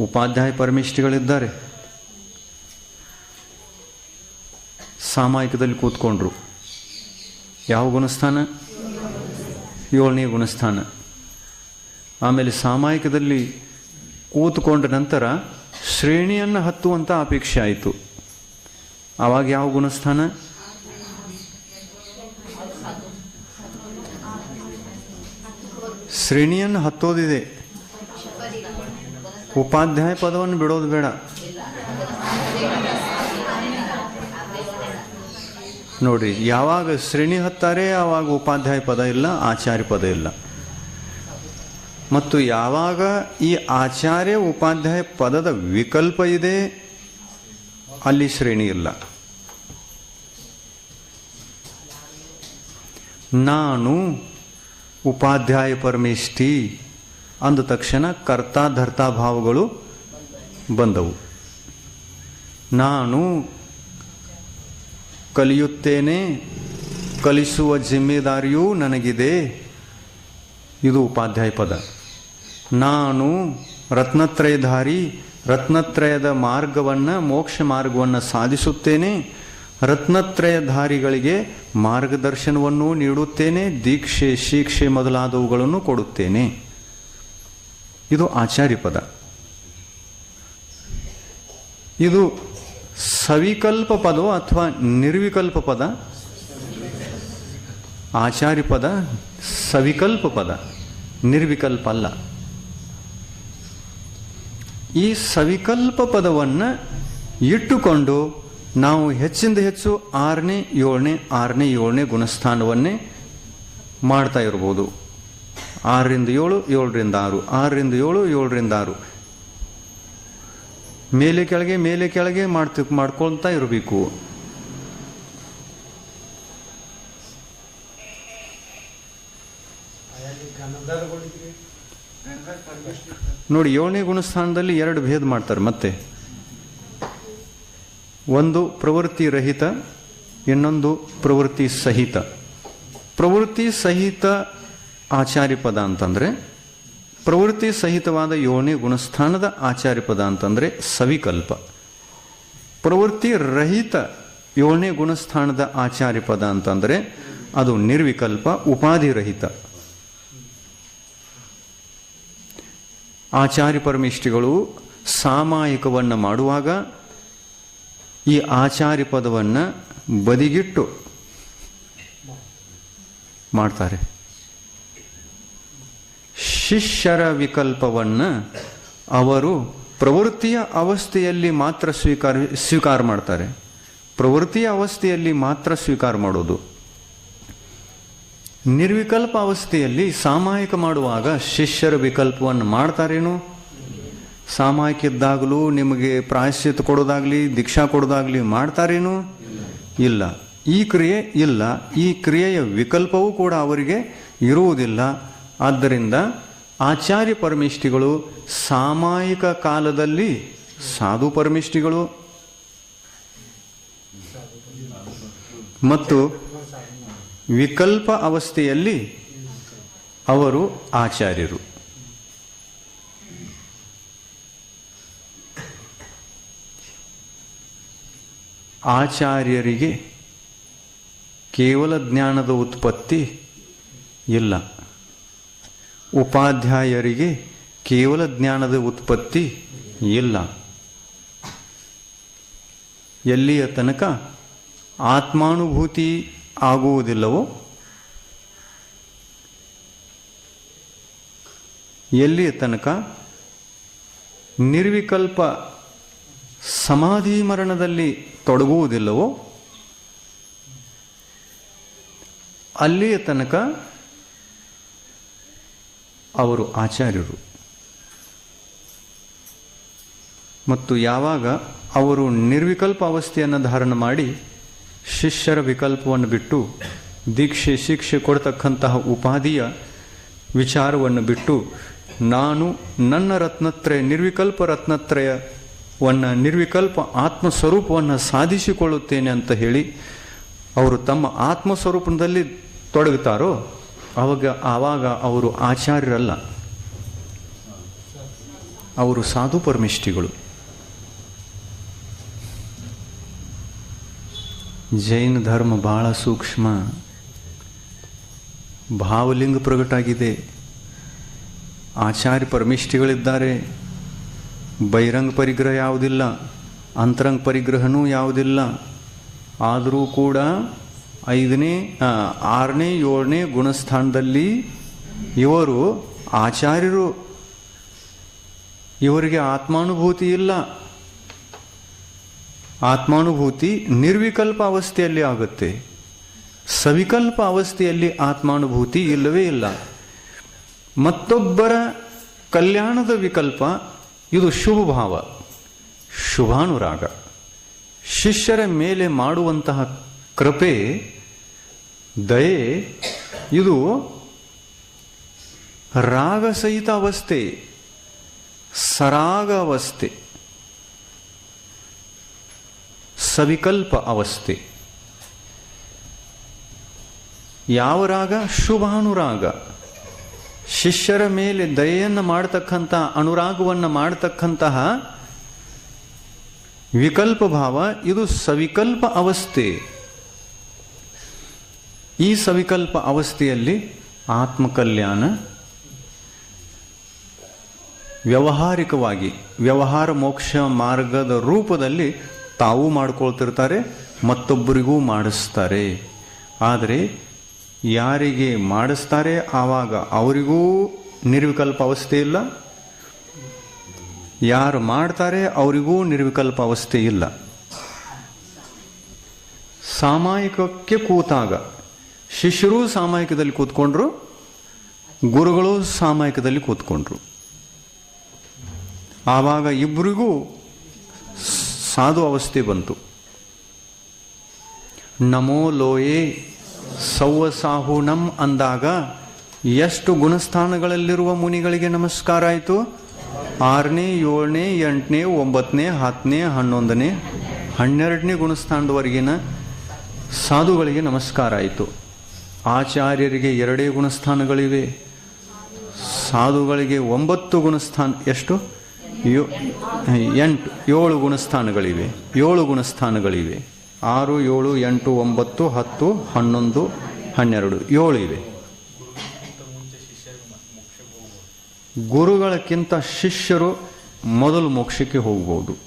ಉಪಾಧ್ಯಾಯ ಪರಮೇಶ್ಠಿಗಳಿದ್ದಾರೆ ಸಾಮಾಯಿಕದಲ್ಲಿ ಕೂತ್ಕೊಂಡ್ರು. ಯಾವ ಗುಣಸ್ಥಾನ? ಏಳನೇ ಗುಣಸ್ಥಾನ. ಆಮೇಲೆ ಸಾಮಾಯಿಕದಲ್ಲಿ ಕೂತ್ಕೊಂಡ ನಂತರ ಶ್ರೇಣಿಯನ್ನು ಹತ್ತುವಂಥ ಅಪೇಕ್ಷೆ ಆಯಿತು. ಆವಾಗ ಯಾವ ಗುಣಸ್ಥಾನ? ಶ್ರೇಣಿಯನ್ನು ಹತ್ತೋದಿದೆ. ಉಪಾಧ್ಯಾಯ ಪದವನ್ನು ಬಿಡೋದು ಬೇಡ. ನೋಡ್ರಿ ಯಾವಾಗ ಶ್ರೇಣಿ ಹತ್ತಾರೆ ಆವಾಗ ಉಪಾಧ್ಯಾಯ ಪದ ಇಲ್ಲ, ಆಚಾರ್ಯ ಪದ ಇಲ್ಲ. ಮತ್ತು ಯಾವಾಗ ಈ ಆಚಾರ್ಯ ಉಪಾಧ್ಯಾಯ ಪದದ ವಿಕಲ್ಪ ಇದೆ, ಅಲ್ಲಿ ಶ್ರೇಣಿ ಇಲ್ಲ. ನಾನು ಉಪಾಧ್ಯಾಯ ಪರಮೇಷ್ಠಿ ಅಂದ ತಕ್ಷಣ ಕರ್ತಾ ಧರ್ತಾ ಭಾವಗಳು ಬಂದವು. ನಾನು ಕಲಿಯುತ್ತೇನೆ, ಕಲಿಸುವ ಜಿಮ್ಮೆದಾರಿಯೂ ನನಗಿದೆ. ಇದು ಉಪಾಧ್ಯಾಯ ಪದ. ನಾನು ರತ್ನತ್ರಯಧಾರಿ, ರತ್ನತ್ರಯದ ಮಾರ್ಗವನ್ನು, ಮೋಕ್ಷ ಮಾರ್ಗವನ್ನು ಸಾಧಿಸುತ್ತೇನೆ. ರತ್ನತ್ರಯಧಾರಿಗಳಿಗೆ ಮಾರ್ಗದರ್ಶನವನ್ನು ನೀಡುತ್ತೇನೆ, ದೀಕ್ಷೆ, ಶಿಕ್ಷೆ ಮೊದಲಾದವುಗಳನ್ನು ಕೊಡುತ್ತೇನೆ. ಇದು ಆಚಾರ್ಯ ಪದ ಇದು ಸವಿಕಲ್ಪ ಪದ ಅಥವಾ ನಿರ್ವಿಕಲ್ಪ ಪದ? ಆಚಾರ್ಯ ಪದ ಸವಿಕಲ್ಪ ಪದ, ನಿರ್ವಿಕಲ್ಪ ಅಲ್ಲ. ಈ ಸವಿಕಲ್ಪ ಪದವನ್ನು ಇಟ್ಟುಕೊಂಡು ನಾವು ಹೆಚ್ಚಿಂದ ಹೆಚ್ಚು ಆರನೇ ಏಳನೇ ಆರನೇ ಏಳನೇ ಗುಣಸ್ಥಾನವನ್ನೇ ಮಾಡ್ತಾ ಇರ್ಬೋದು. ಆರರಿಂದ ಏಳು, ಏಳರಿಂದ ಆರು. ಆರರಿಂದ ಏಳು, ಏಳರಿಂದ ಆರು. ಮೇಲೆ ಕೆಳಗೆ ಮೇಲೆ ಕೆಳಗೆ ಮಾಡ್ತಿ, ಮಾಡ್ಕೊಳ್ತಾ ಇರಬೇಕು. ನೋಡಿ, ಏಳನೇ ಗುಣಸ್ಥಾನದಲ್ಲಿ ಎರಡು ಭೇದ ಮಾಡ್ತಾರೆ ಮತ್ತೆ. ಒಂದು ಪ್ರವೃತ್ತಿ ರಹಿತ, ಇನ್ನೊಂದು ಪ್ರವೃತ್ತಿ ಸಹಿತ. ಪ್ರವೃತ್ತಿ ಸಹಿತ ಆಚಾರ್ಯ ಪದ ಅಂತಂದರೆ ಪ್ರವೃತ್ತಿ ಸಹಿತವಾದ ಯೋನಿ ಗುಣಸ್ಥಾನದ ಆಚಾರ್ಯ ಪದ ಅಂತಂದರೆ ಸವಿಕಲ್ಪ. ಪ್ರವೃತ್ತಿ ರಹಿತ ಯೋನಿ ಗುಣಸ್ಥಾನದ ಆಚಾರ್ಯ ಪದ ಅಂತಂದರೆ ಅದು ನಿರ್ವಿಕಲ್ಪ ಉಪಾಧಿರಹಿತ ಆಚಾರ್ಯ ಪರಮಿಷ್ಠಿಗಳು ಸಾಮಾಯಿಕವನ್ನು ಮಾಡುವಾಗ ಈ ಆಚಾರ್ಯ ಪದವನ್ನು ಬದಿಗಿಟ್ಟು ಮಾಡ್ತಾರೆ. ಶಿಷ್ಯರ ವಿಕಲ್ಪವನ್ನು ಅವರು ಪ್ರವೃತ್ತಿಯ ಅವಸ್ಥೆಯಲ್ಲಿ ಮಾತ್ರ ಸ್ವೀಕಾರ ಸ್ವೀಕಾರ ಮಾಡ್ತಾರೆ. ಪ್ರವೃತ್ತಿಯ ಅವಸ್ಥೆಯಲ್ಲಿ ಮಾತ್ರ ಸ್ವೀಕಾರ ಮಾಡೋದು. ನಿರ್ವಿಕಲ್ಪ ಅವಸ್ಥೆಯಲ್ಲಿ ಸಾಮಾಯಿಕ ಮಾಡುವಾಗ ಶಿಷ್ಯರ ವಿಕಲ್ಪವನ್ನು ಮಾಡ್ತಾರೇನು? ಸಾಮಾಯಿಕ ಇದ್ದಾಗಲೂ ನಿಮಗೆ ಪ್ರಾಯಶ್ಚಿತ್ ಕೊಡೋದಾಗಲಿ, ದೀಕ್ಷಾ ಕೊಡೋದಾಗಲಿ ಮಾಡ್ತಾರೇನು? ಇಲ್ಲ. ಈ ಕ್ರಿಯೆ ಇಲ್ಲ. ಈ ಕ್ರಿಯೆಯ ವಿಕಲ್ಪವೂ ಕೂಡ ಅವರಿಗೆ ಇರುವುದಿಲ್ಲ. ಆದ್ದರಿಂದ ಆಚಾರ್ಯ ಪರಮೇಷ್ಠಿಗಳು ಸಾಮಾಯಿಕ ಕಾಲದಲ್ಲಿ ಸಾಧು ಪರಮೇಷ್ಠಿಗಳು. ಮತ್ತು ವಿಕಲ್ಪ ಅವಸ್ಥೆಯಲ್ಲಿ ಅವರು ಆಚಾರ್ಯರು. ಆಚಾರ್ಯರಿಗೆ ಕೇವಲ ಜ್ಞಾನದ ಉತ್ಪತ್ತಿ ಇಲ್ಲ. ಉಪಾಧ್ಯಾಯರಿಗೆ ಕೇವಲ ಜ್ಞಾನದ ಉತ್ಪತ್ತಿ ಇಲ್ಲ. ಎಲ್ಲಿಯ ತನಕ ಆತ್ಮಾನುಭೂತಿ ಆಗುವುದಿಲ್ಲವೋ, ಎಲ್ಲಿಯ ತನಕ ನಿರ್ವಿಕಲ್ಪ ಸಮಾಧಿ ಮರಣದಲ್ಲಿ ತೊಡಗುವುದಿಲ್ಲವೋ, ಅಲ್ಲಿಯ ತನಕ ಅವರು ಆಚಾರ್ಯರು. ಮತ್ತು ಯಾವಾಗ ಅವರು ನಿರ್ವಿಕಲ್ಪ ಅವಸ್ಥೆಯನ್ನು ಧಾರಣ ಮಾಡಿ ಶಿಷ್ಯರ ವಿಕಲ್ಪವನ್ನು ಬಿಟ್ಟು ದೀಕ್ಷೆ ಶಿಕ್ಷೆ ಕೊಡತಕ್ಕಂತಹ ಉಪಾಧಿಯ ವಿಚಾರವನ್ನು ಬಿಟ್ಟು ನಾನು ನನ್ನ ರತ್ನತ್ರಯ, ನಿರ್ವಿಕಲ್ಪ ರತ್ನತ್ರಯವನ್ನು, ನಿರ್ವಿಕಲ್ಪ ಆತ್ಮಸ್ವರೂಪವನ್ನು ಸಾಧಿಸಿಕೊಳ್ಳುತ್ತೇನೆ ಅಂತ ಹೇಳಿ ಅವರು ತಮ್ಮ ಆತ್ಮಸ್ವರೂಪದಲ್ಲಿ ತೊಡಗುತ್ತಾರೋ ಆವಾಗ ಆವಾಗ ಅವರು ಆಚಾರ್ಯರಲ್ಲ. ಅವರು ಸಾಧು ಪರಮಿಷ್ಠಿಗಳು. ಜೈನ ಧರ್ಮ ಬಹಳ ಸೂಕ್ಷ್ಮ. ಭಾವಲಿಂಗ ಪ್ರಗಟಾಗಿದೆ. ಆಚಾರ್ಯ ಪರಮಿಷ್ಠಿಗಳಿದ್ದಾರೆ. ಬಹಿರಂಗ ಪರಿಗ್ರಹ ಯಾವುದಿಲ್ಲ. ಅಂತರಂಗ ಪರಿಗ್ರಹನೂ ಯಾವುದಿಲ್ಲ. ಆದರೂ ಕೂಡ ಐದನೇ ಆರನೇ, ಏಳನೇ ಗುಣಸ್ಥಾನದಲ್ಲಿ ಇವರು ಆಚಾರ್ಯರು. ಇವರಿಗೆ ಆತ್ಮಾನುಭೂತಿ ಇಲ್ಲ. ಆತ್ಮಾನುಭೂತಿ ನಿರ್ವಿಕಲ್ಪ ಅವಸ್ಥೆಯಲ್ಲಿ ಆಗುತ್ತೆ. ಸವಿಕಲ್ಪ ಅವಸ್ಥೆಯಲ್ಲಿ ಆತ್ಮಾನುಭೂತಿ ಇಲ್ಲವೇ ಇಲ್ಲ. ಮತ್ತೊಬ್ಬರ ಕಲ್ಯಾಣದ ವಿಕಲ್ಪ, ಇದು ಶುಭ ಭಾವ ಶುಭಾನುರಾಗ. ಶಿಷ್ಯರ ಮೇಲೆ ಮಾಡುವಂತಹ ಕೃಪೆ ದಯೆ, ಇದು ರಾಗಸಹಿತ ಅವಸ್ಥೆ ಸರಾಗ ಅವಸ್ಥೆ ಸವಿಕಲ್ಪ ಅವಸ್ಥೆ. ಯಾವ ರಾಗ? ಶುಭಾನುರಾಗ. ಶಿಷ್ಯರ ಮೇಲೆ ದಯೆಯನ್ನು ಮಾಡತಕ್ಕಂಥ, ಅನುರಾಗವನ್ನು ಮಾಡತಕ್ಕಂತಹ ವಿಕಲ್ಪ ಭಾವ ಇದು ಸವಿಕಲ್ಪ ಅವಸ್ಥೆ. ಈ ಸವಿಕಲ್ಪ ಅವಸ್ಥೆಯಲ್ಲಿ ಆತ್ಮಕಲ್ಯಾಣ ವ್ಯವಹಾರಿಕವಾಗಿ, ವ್ಯವಹಾರ ಮೋಕ್ಷ ಮಾರ್ಗದ ರೂಪದಲ್ಲಿ ತಾವು ಮಾಡ್ಕೊಳ್ತಿರ್ತಾರೆ, ಮತ್ತೊಬ್ಬರಿಗೂ ಮಾಡಿಸ್ತಾರೆ. ಆದರೆ ಯಾರಿಗೆ ಮಾಡಿಸ್ತಾರೆ? ಆವಾಗ ಅವರಿಗೂ ನಿರ್ವಿಕಲ್ಪ ಅವಸ್ಥೆ ಇಲ್ಲ. ಯಾರು ಮಾಡ್ತಾರೆ? ಅವರಿಗೂ ನಿರ್ವಿಕಲ್ಪ ಅವಸ್ಥೆ ಇಲ್ಲ. ಸಾಮಾಯಿಕಕ್ಕೆ ಕೂತಾಗ ಶಿಷ್ಯರು ಸಾಮಾಯಿಕದಲ್ಲಿ ಕೂತ್ಕೊಂಡ್ರು, ಗುರುಗಳು ಸಾಮಾಯಿಕದಲ್ಲಿ ಕೂತ್ಕೊಂಡ್ರು. ಆವಾಗ ಇಬ್ಬರಿಗೂ ಸಾಧು ಅವಸ್ಥೆ ಬಂತು. ನಮೋ ಲೋಯೆ ಸೌವಸಾಹುನಂ ಅಂದಾಗ ಎಷ್ಟು ಗುಣಸ್ಥಾನಗಳಲ್ಲಿರುವ ಮುನಿಗಳಿಗೆ ನಮಸ್ಕಾರ ಆಯಿತು? ಆರನೇ, ಏಳನೇ, ಎಂಟನೇ, ಒಂಬತ್ತನೇ, ಹತ್ತನೇ, ಹನ್ನೊಂದನೇ, ಹನ್ನೆರಡನೇ ಗುಣಸ್ಥಾನದವರೆಗಿನ ಸಾಧುಗಳಿಗೆ ನಮಸ್ಕಾರ ಆಯಿತು. ಆಚಾರ್ಯರಿಗೆ ಎರಡೇ ಗುಣಸ್ಥಾನಗಳಿವೆ. ಸಾಧುಗಳಿಗೆ ಒಂಬತ್ತು ಗುಣಸ್ಥಾನ, ಎಷ್ಟು? ಯೋ- ಎಂಟು, ಏಳು ಗುಣಸ್ಥಾನಗಳಿವೆ. ಏಳು ಗುಣಸ್ಥಾನಗಳಿವೆ. ಆರು, ಏಳು, ಎಂಟು, ಒಂಬತ್ತು, ಹತ್ತು, ಹನ್ನೊಂದು, ಹನ್ನೆರಡು, ಏಳು ಇವೆ. ಗುರುಗಳಕ್ಕಿಂತ ಶಿಷ್ಯರು ಮೊದಲು ಮೋಕ್ಷಕ್ಕೆ ಹೋಗ್ಬೋದು.